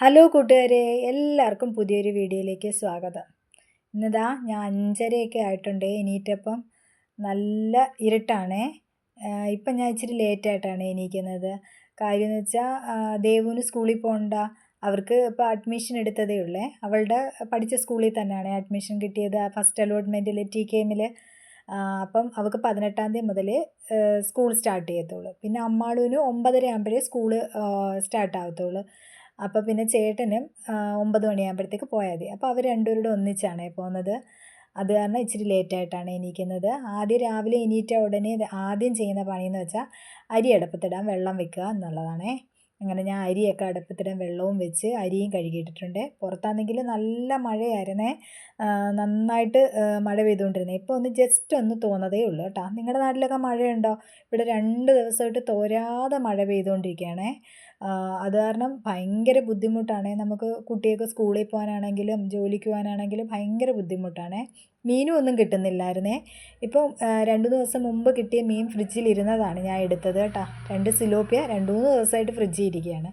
Hello കൂട്ടുകാരെ എല്ലാവർക്കും പുതിയൊരു വീഡിയോയിലേക്ക് സ്വാഗതം. ഇന്നിതാ ഞാൻ അഞ്ചരയൊക്കെ ആയിട്ടുണ്ട്. എണീറ്റപ്പം നല്ല ഇരുട്ടാണേ. ഇപ്പം ഞാൻ ഇച്ചിരി ലേറ്റായിട്ടാണ് എണീക്കുന്നത്. കാര്യം എന്ന് വെച്ചാൽ ദേവുവിന് സ്കൂളിൽ പോകണ്ട അവർക്ക് ഇപ്പോൾ അഡ്മിഷൻ എടുത്തതേ ഉള്ളേ. അവളുടെ പഠിച്ച സ്കൂളിൽ തന്നെയാണ് അഡ്മിഷൻ കിട്ടിയത് ഫസ്റ്റ് അലോട്ട്മെന്റിൽ ടി കെ എമ്മിൽ അപ്പം അവൾക്ക് പതിനെട്ടാം തീയതി മുതൽ സ്കൂൾ സ്റ്റാർട്ട് ചെയ്യത്തുള്ളൂ. പിന്നെ അമ്മാളുവിന് ഒമ്പതര ആകുമ്പോഴേ സ്കൂൾ സ്റ്റാർട്ട് ആകത്തുള്ളൂ അപ്പോൾ പിന്നെ ചേട്ടനും ഒമ്പത് മണിയാകുമ്പോഴത്തേക്ക് പോയാൽ മതി. അപ്പോൾ അവർ രണ്ടുപേരുടെ ഒന്നിച്ചാണ് പോകുന്നത് അത് കാരണം ഇച്ചിരി ലേറ്റായിട്ടാണ് എണീക്കുന്നത്. ആദ്യം രാവിലെ എണീറ്റ ഉടനെ ആദ്യം ചെയ്യുന്ന പണിയെന്ന് വെച്ചാൽ അരി അടുപ്പത്തിടാൻ വെള്ളം വെക്കുക എന്നുള്ളതാണേ. അങ്ങനെ ഞാൻ അരിയൊക്കെ അടുപ്പത്തിടാൻ വെള്ളവും വെച്ച് അരിയും കഴുകിയിട്ടിട്ടുണ്ട്. പുറത്താണെങ്കിൽ നല്ല മഴയായിരുന്നേ. നന്നായിട്ട് മഴ പെയ്തുകൊണ്ടിരുന്നേ. ഇപ്പോൾ ഒന്ന് ജസ്റ്റ് ഒന്ന് തോന്നതേ ഉള്ളൂ കേട്ടോ. നിങ്ങളുടെ നാട്ടിലൊക്കെ മഴയുണ്ടോ? ഇവിടെ രണ്ട് ദിവസമായിട്ട് തോരാതെ മഴ പെയ്തുകൊണ്ടിരിക്കുകയാണേ. അത് കാരണം ഭയങ്കര ബുദ്ധിമുട്ടാണ്. നമുക്ക് കുട്ടികൾക്ക് സ്കൂളിൽ പോകാനാണെങ്കിലും ജോലിക്ക് പോകാനാണെങ്കിലും ഭയങ്കര ബുദ്ധിമുട്ടാണ്. മീനും ഒന്നും കിട്ടുന്നില്ലായിരുന്നേ. ഇപ്പം രണ്ട് ദിവസം മുമ്പ് കിട്ടിയ മീൻ ഫ്രിഡ്ജിൽ ഇരുന്നതാണ് ഞാൻ എടുത്തത് കേട്ടോ. രണ്ട് സിലോപ്പിയ രണ്ട് മൂന്ന് ദിവസമായിട്ട് ഫ്രിഡ്ജിൽ ഇരിക്കുകയാണ്.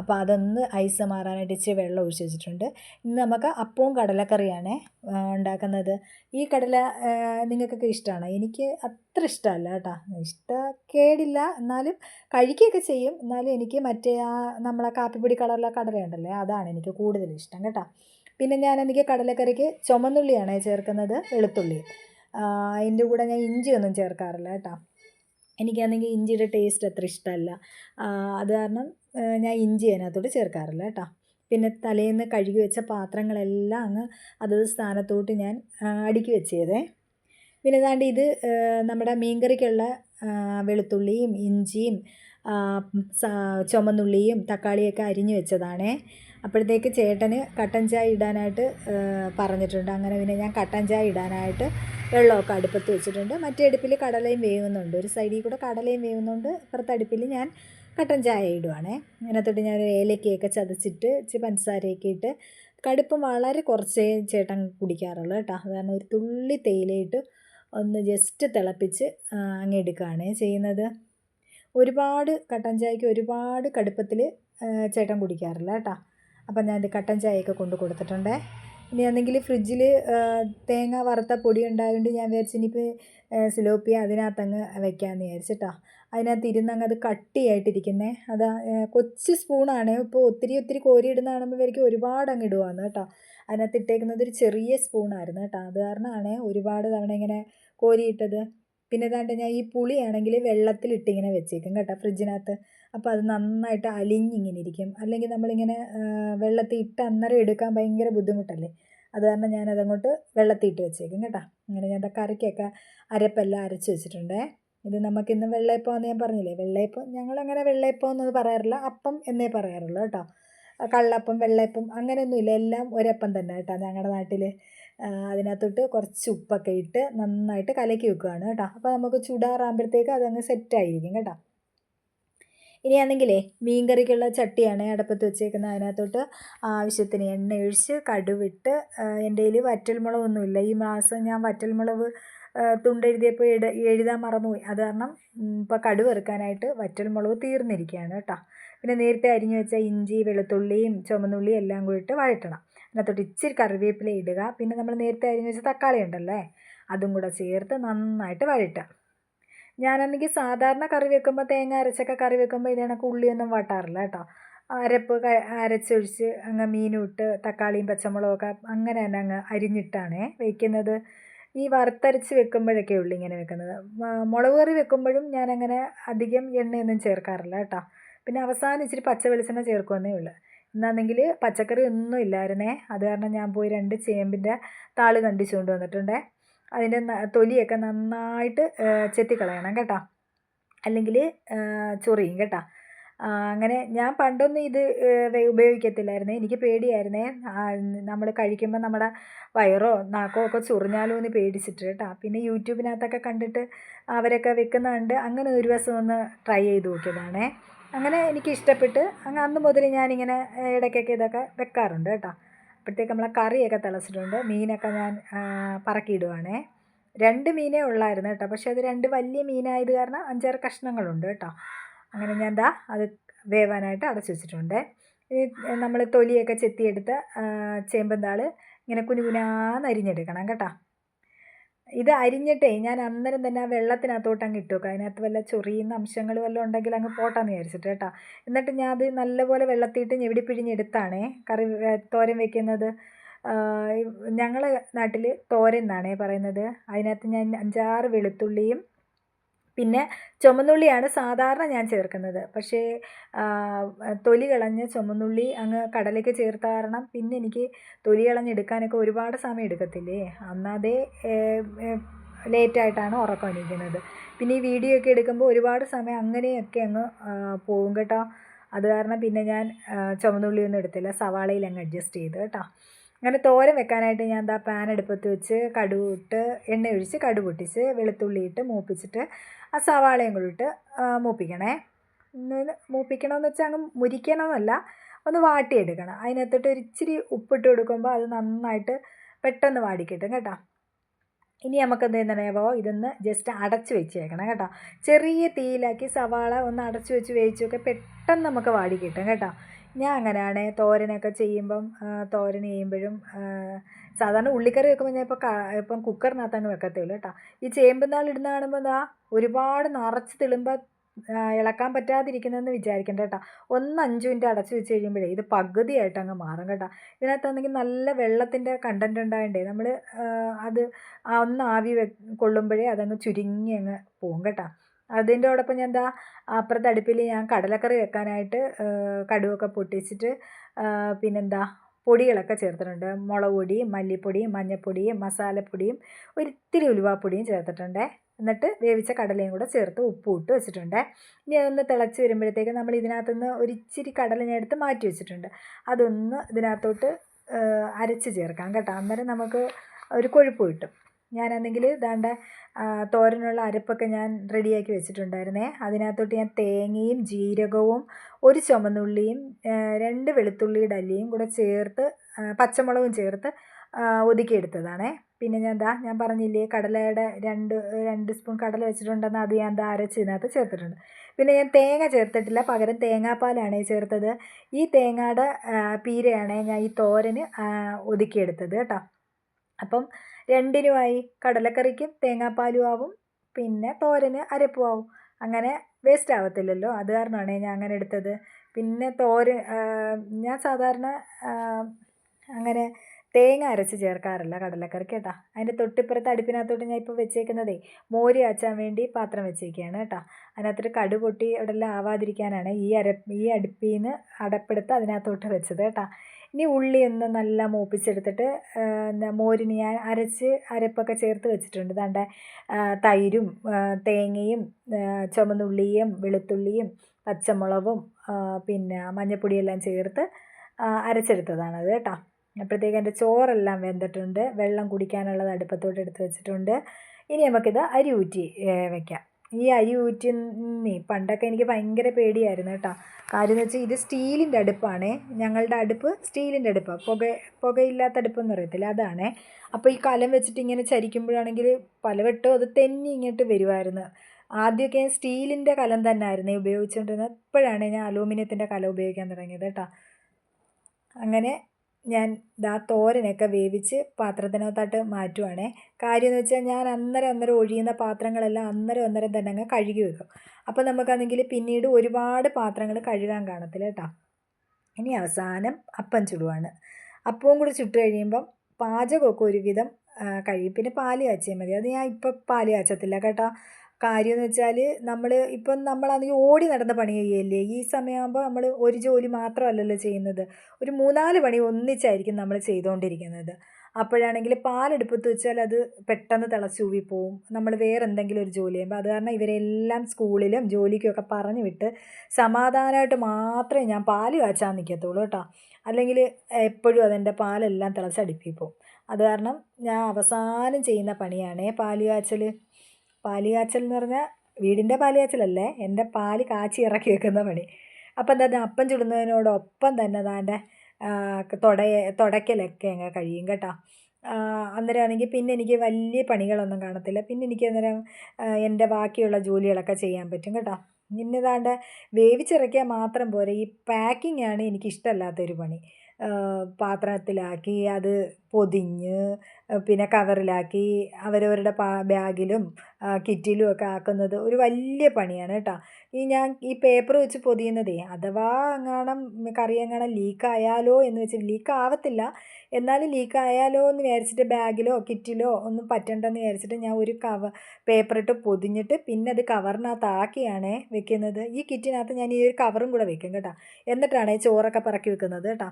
അപ്പോൾ അതൊന്ന് ഐസ് മാറാനായിട്ട് ഇച്ചിരി വെള്ളം ഒഴിച്ച് വെച്ചിട്ടുണ്ട്. ഇന്ന് നമുക്ക് അപ്പവും കടലക്കറിയാണ് ഉണ്ടാക്കുന്നത്. ഈ കടല നിങ്ങൾക്കൊക്കെ ഇഷ്ടമാണ് എനിക്ക് അത്ര ഇഷ്ടമല്ല കേട്ടോ. ഇഷ്ടക്കേടില്ല എന്നാലും കഴിക്കുകയൊക്കെ ചെയ്യും. എന്നാലും എനിക്ക് മറ്റേ ആ നമ്മളെ കാപ്പിപ്പൊടി കളറിലെ കടലയുണ്ടല്ലേ അതാണ് എനിക്ക് കൂടുതൽ ഇഷ്ടം കേട്ടോ. പിന്നെ ഞാൻ എനിക്ക് കടലക്കറിക്ക് ചുമന്നുള്ളിയാണ് ചേർക്കുന്നത് വെളുത്തുള്ളി. അതിന്റെ കൂടെ ഞാൻ ഇഞ്ചി ഒന്നും ചേർക്കാറില്ല കേട്ടോ. എനിക്കാണെങ്കിൽ ഇഞ്ചിയുടെ ടേസ്റ്റ് അത്ര ഇഷ്ടമല്ല. അത് കാരണം ഞാൻ ഇഞ്ചി അതിനകത്തോട്ട് ചേർക്കാറില്ല കേട്ടോ. പിന്നെ തലേന്ന് കഴുകി വെച്ച പാത്രങ്ങളെല്ലാം അങ്ങ് അതത് സ്ഥാനത്തോട്ട് ഞാൻ അടുക്കി വെച്ചതേ പിന്നെ ഏതാണ്ട് ഇത് നമ്മുടെ മീൻകറിക്കുള്ള വെളുത്തുള്ളിയും ഇഞ്ചിയും ചുമന്നുള്ളിയും തക്കാളിയൊക്കെ അരിഞ്ഞു വെച്ചതാണേ. അപ്പോഴത്തേക്ക് ചേട്ടന് കട്ടൻ ചായ ഇടാനായിട്ട് പറഞ്ഞിട്ടുണ്ട്. അങ്ങനെ പിന്നെ ഞാൻ കട്ടൻ ചായ ഇടാനായിട്ട് വെള്ളമൊക്കെ അടുപ്പത്ത് വെച്ചിട്ടുണ്ട്. മറ്റേ അടുപ്പിൽ കടലയും വേവുന്നുണ്ട്. ഒരു സൈഡിൽ കൂടെ കടലയും വേവുന്നുണ്ട്. അപ്പുറത്തെ അടുപ്പിൽ ഞാൻ കട്ടൻ ചായ ഇടുവാണേ. അതിനകത്തോട്ട് ഞാൻ ഏലക്കയൊക്കെ ചതച്ചിട്ട് ഇച്ചിരി പഞ്ചസാരയൊക്കെ ഇട്ട് കടുപ്പം വളരെ കുറച്ചേ ചേട്ടൻ കുടിക്കാറുള്ളൂ കേട്ടോ. കാരണം ഒരു തുള്ളി തേയിലയിട്ട് ഒന്ന് ജസ്റ്റ് തിളപ്പിച്ച് അങ്ങ് എടുക്കുകയാണ് ചെയ്യുന്നത്. ഒരുപാട് കട്ടൻ ചായക്ക് ഒരുപാട് കടുപ്പത്തിൽ ചേട്ടൻ കുടിക്കാറില്ല കേട്ടോ. അപ്പം ഞാൻ കട്ടൻ ചായയൊക്കെ കൊണ്ട് കൊടുത്തിട്ടുണ്ട്. ഇനി ആണെങ്കിൽ ഫ്രിഡ്ജിൽ തേങ്ങ വറുത്ത പൊടി ഉണ്ടായതുകൊണ്ട് ഞാൻ വിചാരിച്ചു ഇനിയിപ്പോൾ സിലോപ്പിയ അതിനകത്തങ്ങ് വെക്കാമെന്ന് വിചാരിച്ചിട്ടോ അതിനകത്ത് ഇരുന്നങ്ങ് അത് കട്ടിയായിട്ടിരിക്കുന്നത് അത് കൊച്ചു സ്പൂണാണ്. ഇപ്പോൾ ഒത്തിരി ഒത്തിരി കോരി ഇടുന്ന കാണുമ്പോൾ ഇവർക്ക് ഒരുപാട് അങ്ങ് ഇടുവാന്ന് കേട്ടോ. അതിനകത്ത് ഇട്ടേക്കുന്നത് ഒരു ചെറിയ സ്പൂണായിരുന്നു കേട്ടോ. അത് കാരണമാണ് ഒരുപാട് തവണ ഇങ്ങനെ കോരിയിട്ടത്. പിന്നെ ഏതാണ്ട് ഞാൻ ഈ പുളിയാണെങ്കിൽ വെള്ളത്തിലിട്ട് ഇങ്ങനെ വെച്ചേക്കും കേട്ടോ ഫ്രിഡ്ജിനകത്ത്. അപ്പോൾ അത് നന്നായിട്ട് അലിഞ്ഞിങ്ങനെ ഇരിക്കും. അല്ലെങ്കിൽ നമ്മളിങ്ങനെ വെള്ളത്തിൽ ഇട്ട് അന്നേരം എടുക്കാൻ ഭയങ്കര ബുദ്ധിമുട്ടല്ലേ. അത് കാരണം ഞാനതങ്ങോട്ട് വെള്ളത്തിൽ ഇട്ട് വെച്ചേക്കും കേട്ടോ. അങ്ങനെ ഞാൻ കറിക്കൊക്കെ അരപ്പെല്ലാം അരച്ച് വെച്ചിട്ടുണ്ട്. ഇത് നമുക്കിന്ന് വെള്ളയപ്പം എന്ന് ഞാൻ പറഞ്ഞില്ലേ? വെള്ളയപ്പം ഞങ്ങളങ്ങനെ വെള്ളയപ്പം എന്നത് പറയാറില്ല. അപ്പം എന്നേ പറയാറുള്ളൂ കേട്ടോ. കള്ളപ്പം വെള്ളയപ്പം അങ്ങനെയൊന്നുമില്ല. എല്ലാം ഒരപ്പം തന്നെ കേട്ടോ. ഞങ്ങളുടെ നാട്ടിൽ അതിനകത്തോട്ട് കുറച്ച് ഉപ്പൊക്കെ ഇട്ട് നന്നായിട്ട് കലക്കി വെക്കുകയാണ് കേട്ടോ. അപ്പോൾ നമുക്ക് ചൂടാറാകുമ്പോഴത്തേക്ക് അതങ്ങ് സെറ്റായിരിക്കും കേട്ടോ. ഇനിയാണെങ്കിലേ മീൻകറിക്കുള്ള ചട്ടിയാണ് അടുപ്പത്ത് വെച്ചേക്കുന്നത്. അതിനകത്തോട്ട് ആവശ്യത്തിന് എണ്ണ ഒഴിച്ച് കടുവിട്ട് എന്റെ കയ്യിൽ വറ്റൽമുളകൊന്നുമില്ല. ഈ മാസം ഞാൻ വറ്റൽമുളക് തുണ്ടെഴുതിയപ്പോൾ എഴുത എഴുതാൻ മറന്നുപോയി. അത് കാരണം ഇപ്പോൾ കടുവ് വറ്റൽ വറ്റൽമുളക് തീർന്നിരിക്കുകയാണ് കേട്ടോ. പിന്നെ നേരത്തെ അരിഞ്ഞു വെച്ച ഇഞ്ചി വെളുത്തുള്ളിയും ചുമന്നുള്ളിയും എല്ലാം കൂടി ഇട്ട് വഴറ്റണം. അതിനകത്തോട്ട് ഇച്ചിരി കറിവേപ്പില ഇടുക. പിന്നെ നമ്മൾ നേരത്തെ അരിഞ്ഞു വെച്ച തക്കാളി ഉണ്ടല്ലേ അതും കൂടെ ചേർത്ത് നന്നായിട്ട് വഴറ്റുക. ഞാനാണെങ്കിൽ സാധാരണ കറി വെക്കുമ്പോൾ തേങ്ങ അരച്ചൊക്കെ കറി വെക്കുമ്പോൾ ഇത് കണക്ക് ഉള്ളിയൊന്നും വാട്ടാറില്ല കേട്ടോ. അരപ്പ് അരച്ചൊഴിച്ച് അങ്ങ് മീനും ഇട്ട് തക്കാളിയും പച്ചമുളകൊക്കെ അങ്ങനെ തന്നെ അങ്ങ് അരിഞ്ഞിട്ടാണ് വയ്ക്കുന്നത് ഈ വറുത്തരച്ച് വെക്കുമ്പോഴൊക്കെ ഉള്ളു ഇങ്ങനെ വെക്കുന്നത്. മുളക് കറി വെക്കുമ്പോഴും ഞാനങ്ങനെ അധികം എണ്ണയൊന്നും ചേർക്കാറില്ല കേട്ടോ. പിന്നെ അവസാനം ഇച്ചിരി പച്ച വെളിച്ചെണ്ണ ചേർക്കുമെന്നേ ഉള്ളൂ. എന്നാണെങ്കിൽ പച്ചക്കറി ഒന്നും ഇല്ലായിരുന്നേ. അത് കാരണം ഞാൻ പോയി രണ്ട് ചേമ്പിന്റെ താൾ കണ്ടിച്ചു കൊണ്ട് വന്നിട്ടുണ്ടേ. അതിന്റെ തൊലിയൊക്കെ നന്നായിട്ട് ചെത്തിക്കളയണം കേട്ടോ. അല്ലെങ്കിൽ ചൊറിയും കേട്ടോ. അങ്ങനെ ഞാൻ പണ്ടൊന്നും ഇത് ഉപയോഗിക്കത്തില്ലായിരുന്നേ. എനിക്ക് പേടിയായിരുന്നേ. നമ്മൾ കഴിക്കുമ്പോൾ നമ്മുടെ വയറോ നാക്കോ ഒക്കെ ചൊറിഞ്ഞാലോ എന്ന് പേടിച്ചിട്ട് കേട്ടോ. പിന്നെ യൂട്യൂബിനകത്തൊക്കെ കണ്ടിട്ട് അവരൊക്കെ വെക്കുന്ന കണ്ട് അങ്ങനെ ഒരു ദിവസം ഒന്ന് ട്രൈ ചെയ്ത് നോക്കിയതാണേ. അങ്ങനെ എനിക്ക് ഇഷ്ടപ്പെട്ട് അങ്ങ് അന്ന് മുതൽ ഞാനിങ്ങനെ ഇടയ്ക്കൊക്കെ ഇതൊക്കെ വെക്കാറുണ്ട് കേട്ടോ. അപ്പോഴത്തേക്ക് നമ്മളെ കറിയൊക്കെ തിളച്ചിട്ടുണ്ട്. മീനൊക്കെ ഞാൻ പറക്കിയിടുവാണേ. രണ്ട് മീനേ ഉള്ളായിരുന്നു കേട്ടോ. പക്ഷേ അത് രണ്ട് വലിയ മീനായത് കാരണം അഞ്ചാറ് കഷ്ണങ്ങളുണ്ട് കേട്ടോ. അങ്ങനെ ഞാൻ ദാ അത് വേവാനായിട്ട് അടച്ചു വെച്ചിട്ടുണ്ട്. നമ്മൾ തൊലിയൊക്കെ ചെത്തിയെടുത്ത് ചേമ്പന്താൾ ഇങ്ങനെ കുനുകുനാന്ന് അരിഞ്ഞെടുക്കണം കേട്ടോ. ഇത് അരിഞ്ഞിട്ടേ ഞാൻ അന്നേരം തന്നെ ആ വെള്ളത്തിനകത്തോട്ട് അങ്ങ് ഇട്ടു വെക്കും. അതിനകത്ത് വല്ല ചൊറിയുന്ന അംശങ്ങൾ വല്ലതും ഉണ്ടെങ്കിൽ അങ്ങ് പോട്ടാന്ന് വിചാരിച്ചിട്ട് കേട്ടോ. എന്നിട്ട് ഞാൻ അത് നല്ലപോലെ വെള്ളത്തിയിട്ട് ഞെവിടി പിഴിഞ്ഞെടുത്താണേ കറി തോരൻ വെക്കുന്നത് ഞങ്ങളെ നാട്ടിൽ തോരൻ എന്നാണേ പറയുന്നത്. അതിനകത്ത് ഞാൻ അഞ്ചാറ് വെളുത്തുള്ളിയും പിന്നെ ചുമന്നുള്ളിയാണ് സാധാരണ ഞാൻ ചേർക്കുന്നത്. പക്ഷേ തൊലി കളഞ്ഞ് ചുമന്നുള്ളി അങ്ങ് കടലേക്ക് ചേർത്ത കാരണം പിന്നെ എനിക്ക് തൊലി കളഞ്ഞെടുക്കാനൊക്കെ ഒരുപാട് സമയം എടുക്കത്തില്ലേ? അന്നാതെ ലേറ്റായിട്ടാണ് ഉറക്കം എണീക്കുന്നത്. പിന്നെ ഈ വീഡിയോ ഒക്കെ എടുക്കുമ്പോൾ ഒരുപാട് സമയം അങ്ങനെയൊക്കെ അങ്ങ് പോകും കേട്ടോ. അത് കാരണം പിന്നെ ഞാൻ ചുമന്നുള്ളിയൊന്നും എടുത്തില്ല. സവാളയിൽ അങ്ങ് അഡ്ജസ്റ്റ് ചെയ്ത് കേട്ടോ. അങ്ങനെ തോരൻ വെക്കാനായിട്ട് ഞാൻ എന്താ പാൻ അടുപ്പത്ത് വെച്ച് കടുക് ഇട്ട് എണ്ണ ഒഴിച്ച് കടുക് പൊട്ടിച്ച് വെളുത്തുള്ളി ഇട്ട് മൂപ്പിച്ചിട്ട് ആ സവാളയും കൂടി ഇട്ട് മൂപ്പിക്കണേ. മൂപ്പിക്കണമെന്ന് വെച്ചാൽ അങ്ങ് മുരിക്കണമെന്നല്ല ഒന്ന് വാട്ടിയെടുക്കണം. അതിനകത്തോട്ട് ഒരു ഇച്ചിരി ഉപ്പിട്ട് കൊടുക്കുമ്പോൾ അത് നന്നായിട്ട് പെട്ടെന്ന് വാടിക്കിട്ടും കേട്ടോ ഇനി നമുക്ക് എന്ത് ചെയ്യുന്നറിയാമോ ഇതൊന്ന് ജസ്റ്റ് അടച്ച് വെച്ചേക്കണം കേട്ടോ. ചെറിയ തീയിലാക്കി സവാള ഒന്ന് അടച്ച് വെച്ച് വേവിച്ചൊക്കെ പെട്ടെന്ന് നമുക്ക് വാടി കിട്ടും കേട്ടോ. ഞാൻ അങ്ങനെയാണ് തോരനൊക്കെ ചെയ്യുമ്പം തോരൻ ചെയ്യുമ്പോഴും സാധാരണ ഉള്ളിക്കറി വെക്കുമ്പോൾ ഞാൻ ഇപ്പോൾ ഇപ്പം കുക്കറിനകത്ത് അങ്ങ് വെക്കത്തുള്ളൂ കേട്ടോ. ഈ ചേമ്പ് നാൾ ഇടുന്ന കാണുമ്പോൾ എന്താ ഒരുപാട് നിറച്ച് തെളുമ്പോൾ ഇളക്കാൻ പറ്റാതിരിക്കുന്നതെന്ന് വിചാരിക്കണ്ട കേട്ടോ. ഒന്ന് അഞ്ച് മിനിറ്റ് അടച്ച് വെച്ച് കഴിയുമ്പോഴേ ഇത് പകുതിയായിട്ട് അങ്ങ് മാറും കേട്ടോ. ഇതിനകത്താണെങ്കിൽ നല്ല വെള്ളത്തിന്റെ കണ്ടന്റ് ഉണ്ടായതുകൊണ്ടേ നമ്മൾ അത് ഒന്ന് ആവി കൊള്ളുമ്പോഴേ അതങ്ങ് ചുരുങ്ങി അങ്ങ് പോകും കേട്ടോ. അതിന്റെ കൂടൊപ്പം ഞാൻ എന്താ അപ്പുറത്തെ അടുപ്പിൽ ഞാൻ കടലക്കറി വെക്കാനായിട്ട് കടുവൊക്കെ പൊട്ടിച്ചിട്ട് പിന്നെന്താ പൊടികളൊക്കെ ചേർത്തിട്ടുണ്ട്. മുളക് പൊടിയും മല്ലിപ്പൊടിയും മഞ്ഞൾപ്പൊടിയും മസാലപ്പൊടിയും ഒരിത്തിരി ഉലുവാപ്പൊടിയും ചേർത്തിട്ടുണ്ട്. എന്നിട്ട് വേവിച്ച കടലയും കൂടെ ചേർത്ത് ഉപ്പും ഇട്ട് വെച്ചിട്ടുണ്ട്. ഇനി അതൊന്ന് തിളച്ച് വരുമ്പോഴത്തേക്ക് നമ്മൾ ഇതിനകത്തുനിന്ന് ഒരിച്ചിരി കടല ഞാൻ എടുത്ത് മാറ്റി വെച്ചിട്ടുണ്ട്. അതൊന്ന് ഇതിനകത്തോട്ട് അരച്ച് ചേർക്കാം കേട്ടോ. അന്നേരം നമുക്ക് ഒരു കൊഴുപ്പ് കിട്ടും. ഞാനാണെങ്കിൽ ദാണ്ട തോരനുള്ള അരപ്പൊക്കെ ഞാൻ റെഡിയാക്കി വെച്ചിട്ടുണ്ടായിരുന്നേ. അതിനകത്തോട്ട് ഞാൻ തേങ്ങയും ജീരകവും ഒരു ചുമന്നുള്ളിയും രണ്ട് വെളുത്തുള്ളിയുടെ അല്ലിയും കൂടെ ചേർത്ത് പച്ചമുളകും ചേർത്ത് ഒതുക്കിയെടുത്തതാണേ. പിന്നെ ഞാൻ എന്താ ഞാൻ പറഞ്ഞില്ലേ കടലയുടെ രണ്ട് രണ്ട് സ്പൂൺ കടല വെച്ചിട്ടുണ്ടെന്ന് അത് ഞാൻ എന്താ അരച്ച് ഇതിനകത്ത് ചേർത്തിട്ടുണ്ട്. പിന്നെ ഞാൻ തേങ്ങ ചേർത്തിട്ടില്ല പകരം തേങ്ങാപ്പാലാണ് ചേർത്തത്. ഈ തേങ്ങയുടെ പീരയാണ് ഞാൻ ഈ തോരന് ഒതുക്കിയെടുത്തത് കേട്ടോ. അപ്പം രണ്ടിനുമായി കടലക്കറിക്കും തേങ്ങാപ്പാലും ആവും പിന്നെ തോരന് അരപ്പും ആവും അങ്ങനെ വേസ്റ്റ് ആവത്തില്ലല്ലോ അത് കാരണമാണ് ഞാൻ അങ്ങനെ എടുത്തത്. പിന്നെ തോരൻ ഞാൻ സാധാരണ അങ്ങനെ തേങ്ങ അരച്ച് ചേർക്കാറില്ല കടലക്കറിക്ക് കേട്ടാ. അതിന്റെ തൊട്ടിപ്പുറത്ത് അടുപ്പിനകത്തോട്ട് ഞാൻ ഇപ്പോൾ വെച്ചേക്കുന്നതേ മോര് കാച്ചാൻ വേണ്ടി പാത്രം വെച്ചേക്കുകയാണ് കേട്ടോ. അതിനകത്തൊരു കടു പൊട്ടി അവിടെ എല്ലാം ആവാതിരിക്കാനാണ് ഈ അര ഈ അടുപ്പിൽ നിന്ന് അടപ്പെടുത്ത് അതിനകത്തോട്ട് വെച്ചത് കേട്ടോ. ഇനി ഉള്ളി ഒന്ന് നല്ല മൂപ്പിച്ചെടുത്തിട്ട് എന്താ മോരിന് ഞാൻ അരച്ച് അരപ്പൊക്കെ ചേർത്ത് വെച്ചിട്ടുണ്ട്. ദാണ്ട തൈരും തേങ്ങയും ചുമന്നുള്ളിയും വെളുത്തുള്ളിയും പച്ചമുളകും പിന്നെ മഞ്ഞൾപ്പൊടിയെല്ലാം ചേർത്ത് അരച്ചെടുത്തതാണത് കേട്ടോ. അപ്പോഴത്തേക്ക് എന്റെ ചോറെല്ലാം വെന്തിട്ടുണ്ട്. വെള്ളം കുടിക്കാനുള്ളത് അടുപ്പത്തോട്ട് എടുത്ത് വെച്ചിട്ടുണ്ട്. ഇനി നമുക്കിത് അരി ഊറ്റി വെക്കാം. ഈ അരി ഊറ്റുന്നേ പണ്ടൊക്കെ എനിക്ക് ഭയങ്കര പേടിയായിരുന്നു കേട്ടോ. കാര്യം വെച്ചാൽ ഇത് സ്റ്റീലിന്റെ അടുപ്പാണേ. ഞങ്ങളുടെ അടുപ്പ് സ്റ്റീലിന്റെ അടുപ്പാണ് പുക പുകയില്ലാത്ത അടുപ്പെന്ന് പറയത്തില്ല അതാണ്. അപ്പോൾ ഈ കലം വെച്ചിട്ട് ഇങ്ങനെ ചരിക്കുമ്പോഴാണെങ്കിൽ പലവട്ടം അത് തെന്നി ഇങ്ങോട്ട് വരുമായിരുന്നു ആദ്യമൊക്കെ ഞാൻ സ്റ്റീലിന്റെ കലം തന്നെ ആയിരുന്നു ഉപയോഗിച്ചുകൊണ്ടിരുന്നത്. ഇപ്പോഴാണ് ഞാൻ അലൂമിനിയത്തിന്റെ കലം ഉപയോഗിക്കാൻ തുടങ്ങിയത് കേട്ടോ. അങ്ങനെ ഞാൻ ദാ തോരനൊക്കെ വേവിച്ച് പാത്രത്തിനകത്തോട്ട് മാറ്റുവാണേ. കാര്യം എന്ന് വെച്ചാൽ ഞാൻ അന്നേരം അന്നേരം ഒഴിയുന്ന പാത്രങ്ങളെല്ലാം അന്നേരം അന്നേരം തന്നെ അങ്ങ് കഴുകി വെക്കും. അപ്പോൾ നമുക്കാണെങ്കിൽ പിന്നീട് ഒരുപാട് പാത്രങ്ങൾ കഴുകാൻ കാണത്തില്ല കേട്ടോ. ഇനി അവസാനം അപ്പം ചുടുവാണ്. അപ്പവും കൂടി ചുട്ട് കഴിയുമ്പം പാചകമൊക്കെ ഒരുവിധം കഴിയും. പിന്നെ പാൽ കാച്ചിയാൽ മതി. അത് ഞാൻ ഇപ്പം പാൽ കാച്ചത്തില്ല കേട്ടോ. കാര്യമെന്ന് വെച്ചാൽ നമ്മൾ ഇപ്പം നമ്മളാണെങ്കിൽ ഓടി നടന്ന പണി ചെയ്യല്ലേ? ഈ സമയമാകുമ്പോൾ നമ്മൾ ഒരു ജോലി മാത്രമല്ലല്ലോ ചെയ്യുന്നത്. ഒരു മൂന്നാൽ പണി ഒന്നിച്ചായിരിക്കും നമ്മൾ ചെയ്തുകൊണ്ടിരിക്കുന്നത് അപ്പോഴാണെങ്കിൽ പാലെടുപ്പത്ത് വെച്ചാൽ അത് പെട്ടെന്ന് തിളച്ചൂവി പോവും നമ്മൾ വേറെ എന്തെങ്കിലും ഒരു ജോലി ചെയ്യുമ്പോൾ അത് കാരണം ഇവരെല്ലാം സ്കൂളിലും ജോലിക്കുമൊക്കെ പറഞ്ഞു വിട്ട് സമാധാനമായിട്ട് മാത്രമേ ഞാൻ പാൽ കാച്ചാൻ നിൽക്കത്തുള്ളൂ കേട്ടോ. അല്ലെങ്കിൽ എപ്പോഴും അതെന്റെ പാലെല്ലാം തിളച്ചടുപ്പിപ്പോവും. അത് കാരണം ഞാൻ അവസാനം ചെയ്യുന്ന പണിയാണേ പാൽ കാച്ചൽ പാൽ കാച്ചൽ എന്ന് പറഞ്ഞാൽ വീടിന്റെ പാൽ കാച്ചലല്ലേ എന്റെ പാൽ കാച്ചി ഇറക്കി വെക്കുന്ന പണി. അപ്പം എന്താ അപ്പം ചുടുന്നതിനോടൊപ്പം തന്നെ താന്റെ തുടയെ തുടയ്ക്കലൊക്കെ അങ്ങ് കഴിയും കേട്ടോ. അന്നേരമാണെങ്കിൽ പിന്നെ എനിക്ക് വലിയ പണികളൊന്നും കാണത്തില്ല. പിന്നെ എനിക്ക് അന്നേരം എന്റെ ബാക്കിയുള്ള ജോലികളൊക്കെ ചെയ്യാൻ പറ്റും കേട്ടോ. ഇന്നതാണ്ട് വേവിച്ചിറക്കിയാൽ മാത്രം പോരെ. ഈ പാക്കിംഗ് ആണ് എനിക്കിഷ്ടമല്ലാത്തൊരു പണി. പാത്രത്തിലാക്കി അത് പൊതിഞ്ഞ് പിന്നെ കവറിലാക്കി അവരവരുടെ പാ ബാഗിലും കിറ്റിലും ഒക്കെ ആക്കുന്നത് ഒരു വലിയ പണിയാണ് കേട്ടോ ഈ ഞാൻ ഈ പേപ്പർ വെച്ച് പൊതിയുന്നതേ അഥവാ അങ്ങാണം കറി എങ്ങാനും ലീക്കായാലോ എന്ന് വെച്ച് ലീക്ക് ആവത്തില്ല എന്നാലും ലീക്കായാലോ എന്ന് വിചാരിച്ചിട്ട് ബാഗിലോ കിറ്റിലോ ഒന്നും പറ്റണ്ടെന്ന് വിചാരിച്ചിട്ട് ഞാൻ ഒരു കവ പേപ്പറിട്ട് പൊതിഞ്ഞിട്ട് പിന്നെ അത് കവറിനകത്ത് ആക്കിയാണ് വെക്കുന്നത്. ഈ കിറ്റിനകത്ത് ഞാൻ ഈ ഒരു കവറും കൂടെ വെക്കും കേട്ടോ. എന്നിട്ടാണ് ചോറൊക്കെ പറക്കി വെക്കുന്നത് കേട്ടോ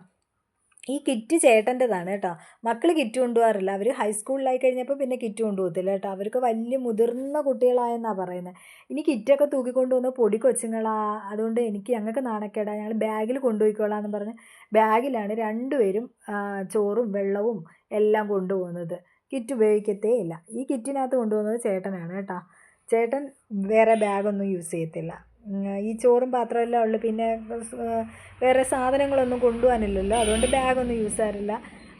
ഈ കിറ്റ് ചേട്ടന്റെതാണ് കേട്ടോ. മക്കൾ കിറ്റ് കൊണ്ടുപോകാറില്ല. അവർ ഹൈസ്കൂളിലായി കഴിഞ്ഞപ്പോൾ പിന്നെ കിറ്റ് കൊണ്ടുപോകത്തില്ല കേട്ടോ. അവർക്ക് വലിയ മുതിർന്ന കുട്ടികളായെന്നാണ് പറയുന്നത്. ഇനി കിറ്റൊക്കെ തൂക്കിക്കൊണ്ട് പോകുന്ന പൊടി കൊച്ചുങ്ങളാ. അതുകൊണ്ട് എനിക്ക് ഞങ്ങൾക്ക് നാണക്കേടാ. ഞങ്ങൾ ബാഗിൽ കൊണ്ടുപോയിക്കോളാം എന്ന് പറഞ്ഞ് ബാഗിലാണ് രണ്ടുപേരും ചോറും വെള്ളവും എല്ലാം കൊണ്ടുപോകുന്നത്. കിറ്റ് ഉപയോഗിക്കത്തേ ഇല്ല. ഈ കിറ്റിനകത്ത് കൊണ്ടുപോകുന്നത് ചേട്ടനാണ് കേട്ടോ. ചേട്ടൻ വേറെ ബാഗൊന്നും യൂസ് ചെയ്യത്തില്ല. ഈ ചോറും പാത്രമെല്ലാം ഉള്ളു. പിന്നെ വേറെ സാധനങ്ങളൊന്നും കൊണ്ടുപോകാനില്ലല്ലോ അതുകൊണ്ട് ബാഗൊന്നും യൂസ് ചെയ്യാറില്ല.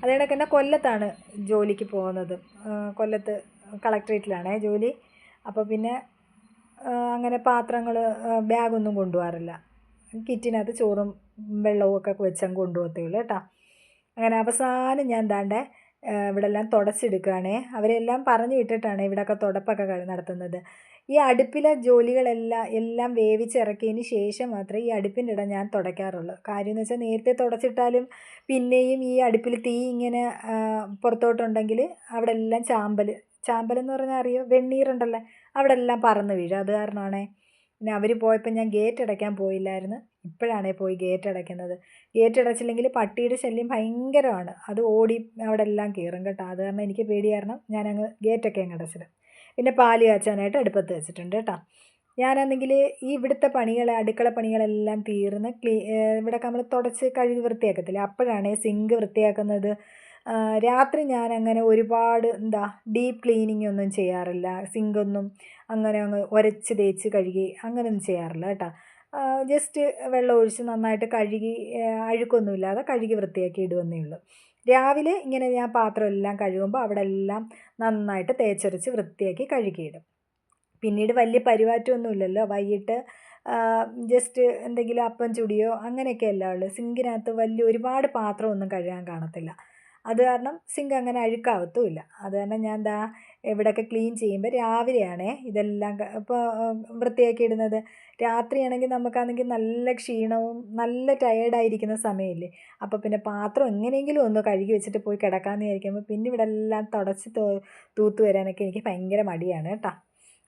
അത് തന്നെ കൊല്ലത്താണ് ജോലിക്ക് പോകുന്നത്. കൊല്ലത്ത് കളക്ട്രേറ്റിലാണേ ജോലി. അപ്പോൾ പിന്നെ അങ്ങനെ പാത്രങ്ങൾ ബാഗൊന്നും കൊണ്ടുപോകാറില്ല. കിറ്റിനകത്ത് ചോറും വെള്ളവും ഒക്കെ വെച്ചങ്ങ് കൊണ്ടുപോകത്തേ ഉള്ളൂ കേട്ടോ. അങ്ങനെ അവസാനം ഞാൻ ദാണ്ടെ ഇവിടെ എല്ലാം തുടച്ചെടുക്കുകയാണേ. അവരെല്ലാം പറഞ്ഞു വിട്ടിട്ടാണ് ഇവിടെയൊക്കെ തുടപ്പൊക്കെ നടത്തുന്നത്. ഈ അടുപ്പിലെ ജോലികളെല്ലാം എല്ലാം വേവിച്ചിറക്കിയതിന് ശേഷം മാത്രമേ ഈ അടുപ്പിന്റെ ഇടം ഞാൻ തുടയ്ക്കാറുള്ളൂ. കാര്യം എന്ന് വെച്ചാൽ നേരത്തെ തുടച്ചിട്ടാലും പിന്നെയും ഈ അടുപ്പിൽ തീ ഇങ്ങനെ പുറത്തോട്ടുണ്ടെങ്കിൽ അവിടെ എല്ലാം ചാമ്പൽ. ചാമ്പൽ എന്ന് പറഞ്ഞാൽ അറിയോ? വെണ്ണീറുണ്ടല്ലോ. അവിടെ എല്ലാം പറന്ന് വീഴും. അത് കാരണമാണേ പിന്നെ അവർ പോയപ്പോൾ ഞാൻ ഗേറ്റ് അടയ്ക്കാൻ പോയില്ലായിരുന്നു. ഇപ്പോഴാണേ പോയി ഗേറ്റ് അടയ്ക്കുന്നത്. ഗേറ്റ് അടച്ചില്ലെങ്കിൽ പട്ടിയുടെ ശല്യം ഭയങ്കരമാണ്. അത് ഓടി അവിടെ എല്ലാം കയറും കേട്ടോ. അത് കാരണം എനിക്ക് പേടി കാരണം ഞാനങ്ങ് ഗേറ്റൊക്കെ അങ്ങ് അടച്ചിടും. പിന്നെ പാൽ കാച്ചാനായിട്ട് അടുപ്പത്ത് വെച്ചിട്ടുണ്ട് കേട്ടോ. ഞാനാണെങ്കിൽ ഈ ഇവിടുത്തെ പണികൾ അടുക്കള പണികളെല്ലാം തീർന്ന് ക്ലീ ഇവിടെ നമ്മൾ തുടച്ച് കഴുകി വൃത്തിയാക്കത്തില്ല? അപ്പോഴാണ് സിങ്ക് വൃത്തിയാക്കുന്നത്. രാത്രി ഞാൻ അങ്ങനെ ഒരുപാട് എന്താ ഡീപ്പ് ക്ലീനിങ് ഒന്നും ചെയ്യാറില്ല. സിങ്കൊന്നും അങ്ങനെ അങ്ങ് ഉരച്ച് തേച്ച് കഴുകി അങ്ങനെയൊന്നും ചെയ്യാറില്ല കേട്ടോ. ജസ്റ്റ് വെള്ളം ഒഴിച്ച് നന്നായിട്ട് കഴുകി അഴുക്കൊന്നുമില്ലാതെ കഴുകി വൃത്തിയാക്കി ഇടുവന്നേ ഉള്ളൂ. രാവിലെ ഇങ്ങനെ ഞാൻ പാത്രമെല്ലാം കഴുകുമ്പോൾ അവിടെ എല്ലാം നന്നായിട്ട് തേച്ചൊരച്ച് വൃത്തിയാക്കി കഴുകിയിടും. പിന്നീട് വലിയ പരിവാറ്റമൊന്നുമില്ലല്ലോ വൈകിട്ട് ജസ്റ്റ് എന്തെങ്കിലും അപ്പം ചുടിയോ അങ്ങനെയൊക്കെ അല്ല ഉള്ളൂ. സിങ്കിനകത്ത് വലിയ ഒരുപാട് പാത്രമൊന്നും കഴുകാൻ കാണത്തില്ല. അത് കാരണം സിങ്ക് അങ്ങനെ അഴുക്കാവത്തുമില്ല. അത് കാരണം ഞാൻ എന്താ ഇവിടെയൊക്കെ ക്ലീൻ ചെയ്യുമ്പോൾ രാവിലെയാണേ ഇതെല്ലാം ഇപ്പോൾ വൃത്തിയാക്കി ഇടുന്നത്. രാത്രിയാണെങ്കിൽ നമുക്കാണെങ്കിൽ നല്ല ക്ഷീണവും നല്ല ടയേർഡായിരിക്കുന്ന സമയമില്ലേ അപ്പോൾ പിന്നെ പാത്രം എങ്ങനെയെങ്കിലും ഒന്ന് കഴുകി വെച്ചിട്ട് പോയി കിടക്കാമെന്ന് വിചാരിക്കുമ്പോൾ പിന്നെ ഇവിടെ എല്ലാം തുടച്ച് തൂത്ത് വരാനൊക്കെ എനിക്ക് ഭയങ്കര മടിയാണ് കേട്ടോ.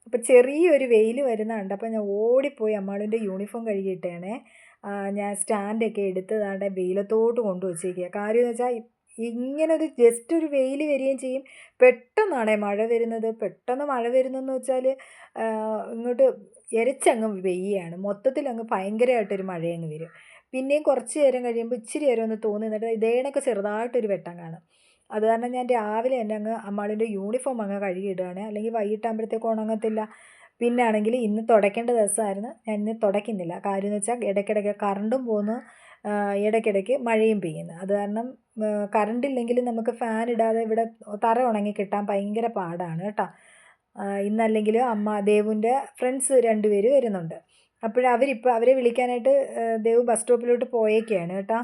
അപ്പോൾ ചെറിയൊരു വെയിൽ വരുന്ന അപ്പോൾ ഞാൻ ഓടിപ്പോയി അമ്മാളിന്റെ യൂണിഫോം കഴുകിയിട്ടാണേ. ഞാൻ സ്റ്റാൻഡൊക്കെ എടുത്ത് താണ്ടെ വെയിലത്തോട്ട് കൊണ്ടു വച്ചേക്കുക കാര്യം എന്ന് വെച്ചാൽ ഇങ്ങനെ ഒരു ജസ്റ്റ് ഒരു വെയിൽ വരികയും ചെയ്യും. പെട്ടെന്നാണ് മഴ വരുന്നത്. പെട്ടെന്ന് മഴ വരുന്നതെന്ന് വെച്ചാൽ ഇങ്ങോട്ട് എരച്ചങ്ങ് വെയ്യാണ് മൊത്തത്തിൽ അങ്ങ് ഭയങ്കരമായിട്ടൊരു മഴയങ്ങ് വരും. പിന്നെയും കുറച്ച് നേരം കഴിയുമ്പോൾ ഇച്ചിരി നേരം ഒന്ന് തോന്നി നിന്നിട്ട് ഇതേണൊക്കെ ചെറുതായിട്ടൊരു വെട്ടം കാണും. അത് കാരണം ഞാൻ രാവിലെ തന്നെ അങ്ങ് അമ്മാളിന്റെ യൂണിഫോം അങ്ങ് കഴുകിയിടുകയാണ്. അല്ലെങ്കിൽ വൈകിട്ടാകുമ്പോഴത്തേക്ക് ഉണങ്ങത്തില്ല. പിന്നെ ആണെങ്കിൽ ഇന്ന് തുടയ്ക്കേണ്ട ദിവസമായിരുന്നു. ഞാൻ ഇന്ന് തുടയ്ക്കുന്നില്ല. കാര്യം എന്ന് വെച്ചാൽ ഇടയ്ക്കിടയ്ക്ക് കറണ്ടും പോകുന്നു ഇടയ്ക്കിടയ്ക്ക് മഴയും പെയ്യുന്നു. അത് കാരണം കറണ്ട് ഇല്ലെങ്കിൽ നമുക്ക് ഫാൻ ഇടാതെ ഇവിടെ തറ ഉണങ്ങി കിട്ടാൻ ഭയങ്കര പാടാണ് കേട്ടോ. ഇന്നല്ലെങ്കിൽ അമ്മ ദേവുവിന്റെ ഫ്രണ്ട്സ് രണ്ടുപേര് വരുന്നുണ്ട്. അപ്പോൾ അവരിപ്പോൾ അവരെ വിളിക്കാനായിട്ട് ദേവ് ബസ് സ്റ്റോപ്പിലോട്ട് പോയേക്കാണ് കേട്ടോ.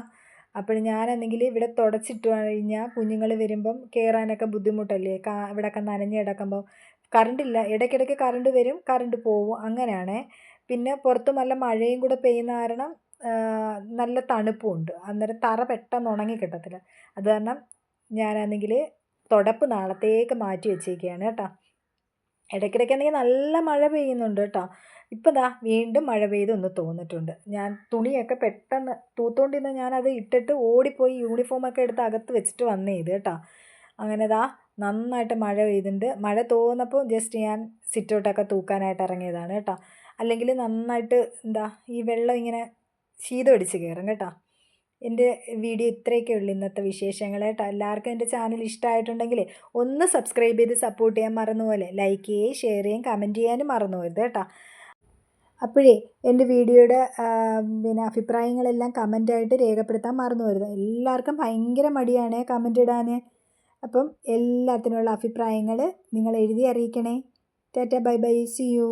അപ്പോൾ ഞാനെന്നെങ്കിൽ ഇവിടെ തുടച്ചിട്ട് കഴിഞ്ഞാൽ കുഞ്ഞുങ്ങൾ വരുമ്പം കയറാനൊക്കെ ബുദ്ധിമുട്ടല്ലേ? കാ ഇവിടെയൊക്കെ നനഞ്ഞ് കിടക്കുമ്പോൾ കറണ്ടില്ല ഇടയ്ക്കിടയ്ക്ക് കറണ്ട് വരും കറണ്ട് പോവും അങ്ങനെയാണ്. പിന്നെ പുറത്തും നല്ല മഴയും കൂടെ പെയ്യുന്ന കാരണം നല്ല തണുപ്പുമുണ്ട് അന്നേരം തറ പെട്ടെന്ന് ഉണങ്ങി കിട്ടത്തില്ല. അത് കാരണം ഞാനാണെങ്കിൽ തുടപ്പ് നാളത്തേക്ക് മാറ്റി വെച്ചേക്കുകയാണ് കേട്ടോ. ഇടയ്ക്കിടയ്ക്കാണെങ്കിൽ നല്ല മഴ പെയ്യുന്നുണ്ട് കേട്ടോ. ഇപ്പം ദാ വീണ്ടും മഴ പെയ്ത് ഒന്ന് തോന്നിട്ടുണ്ട്. ഞാൻ തുണിയൊക്കെ പെട്ടെന്ന് തൂത്തുകൊണ്ടിരുന്ന ഞാനത് ഇട്ടിട്ട് ഓടിപ്പോയി യൂണിഫോമൊക്കെ എടുത്ത് അകത്ത് വെച്ചിട്ട് വന്നേ ഇത് കേട്ടോ. അങ്ങനെ ദാ നന്നായിട്ട് മഴ പെയ്തിട്ടുണ്ട്. മഴ തോന്നപ്പോൾ ജസ്റ്റ് ഞാൻ സിറ്റൗട്ടൊക്കെ തൂക്കാനായിട്ട് ഇറങ്ങിയതാണ് കേട്ടോ. അല്ലെങ്കിൽ നന്നായിട്ട് എന്താ ഈ വെള്ളം ഇങ്ങനെ ശീതം അടിച്ച് കയറും കേട്ടോ. എന്റെ വീഡിയോ ഇത്രയൊക്കെ ഉള്ളൂ ഇന്നത്തെ വിശേഷങ്ങൾ കേട്ടോ. എല്ലാവർക്കും എന്റെ ചാനൽ ഇഷ്ടമായിട്ടുണ്ടെങ്കിൽ ഒന്ന് സബ്സ്ക്രൈബ് ചെയ്ത് സപ്പോർട്ട് ചെയ്യാൻ മറന്നുപോലെ ലൈക്ക് ചെയ്യുകയും ഷെയർ ചെയ്യുകയും കമന്റ് ചെയ്യാനും മറന്നു പോയത് കേട്ടോ. അപ്പോഴേ എന്റെ വീഡിയോയുടെ പിന്നെ അഭിപ്രായങ്ങളെല്ലാം കമന്റായിട്ട് രേഖപ്പെടുത്താൻ മറന്നു വരുത് എല്ലാവർക്കും ഭയങ്കര മടിയാണ് കമന്റ് ഇടാൻ അപ്പം എല്ലാത്തിനുള്ള അഭിപ്രായങ്ങൾ നിങ്ങൾ എഴുതി അറിയിക്കണേ. Tata bye bye see you